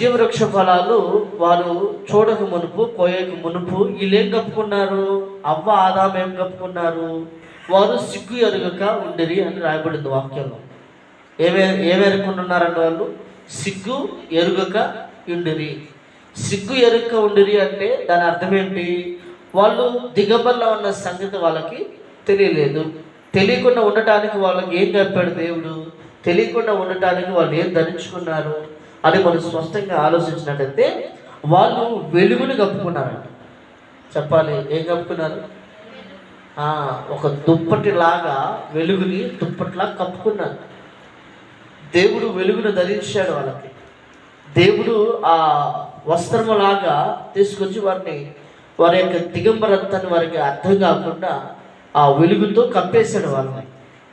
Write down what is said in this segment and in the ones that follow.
జీవవృక్ష ఫలాలు వారు చూడక మునుపు కోయక మునుపు వీళ్ళు ఏం కప్పుకున్నారు? అవ్వ ఆదాం ఏం కప్పుకున్నారు? వారు సిగ్గు ఎరుగక ఉండిరి అని రాయబడింది వాక్యంలో. ఏమే ఏమెరుకుంటున్నారంటే వాళ్ళు? సిగ్గు ఎరుగక ఉండిరి. సిగ్గు ఎరుక ఉండిరి అంటే దాని అర్థం ఏంటి వాళ్ళు దిగబల్ల ఉన్న సంగతి వాళ్ళకి తెలియలేదు. తెలియకుండా ఉండటానికి వాళ్ళకి ఏం చెప్పాడు దేవుడు? తెలియకుండా ఉండటానికి వాళ్ళు ఏం ధరించుకున్నారు? అని మనం స్పష్టంగా ఆలోచించినట్టయితే వాళ్ళు వెలుగుని కప్పుకున్నారంట. చెప్పాలి ఏం కప్పుకున్నారు? ఒక దుప్పటిలాగా వెలుగుని దుప్పటిలా కప్పుకున్నారు. దేవుడు వెలుగును ధరించాడు వాళ్ళకి. దేవుడు ఆ వస్త్రములాగా తీసుకొచ్చి వారిని వారి యొక్క దిగంబరత్వాన్ని వారికి అర్థం కాకుండా ఆ వెలుగుతో కప్పేశాడు వాళ్ళని.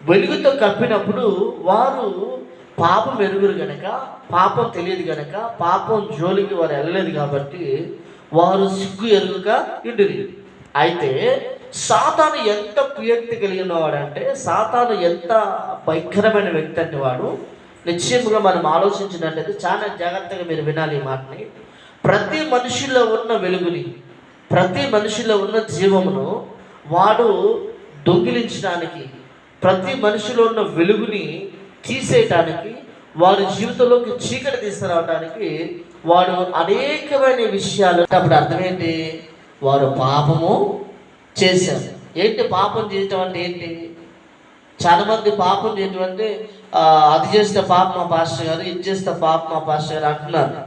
వెలుగుతో కప్పినప్పుడు వారు పాపం ఎరుగురు గనక పాపం తెలియదు గనక పాపం జోలికి వారు వెళ్ళలేదు కాబట్టి వారు సిగ్గు ఎరుగుక ఇండిరి అయితే సాతాను ఎంత ప్రియక్తి కలిగిన వాడంటే సాతాను ఎంత భయంకరమైన వ్యక్తి అంటే వాడు. నిశ్చయముగా మనం ఆలోచించినట్లయితే చాలా జాగ్రత్తగా మీరు వినాలి ఈ మాటని. ప్రతి మనిషిలో ఉన్న వెలుగుని ప్రతి మనిషిలో ఉన్న జీవమును వాడు దొంగిలించడానికి ప్రతి మనిషిలో ఉన్న వెలుగుని తీసేయటానికి వారి జీవితంలోకి చీకటి తీసుకురావడానికి వాడు అనేకమైన విషయాలు అప్పుడు అర్థమేంటి? వారు పాపము చేశారు. ఏంటి పాపం చేయటం అంటే ఏంటి? చాలామంది పాపం చేయటం అంటే అది చేస్తే పాప మా పాస్టర్ గారు ఇది చేస్తే పాప మా పాస్టర్ గారు అంటున్నారు.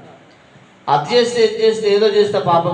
అది చేస్తే ఇది చేస్తే ఏదో చేస్తే పాపం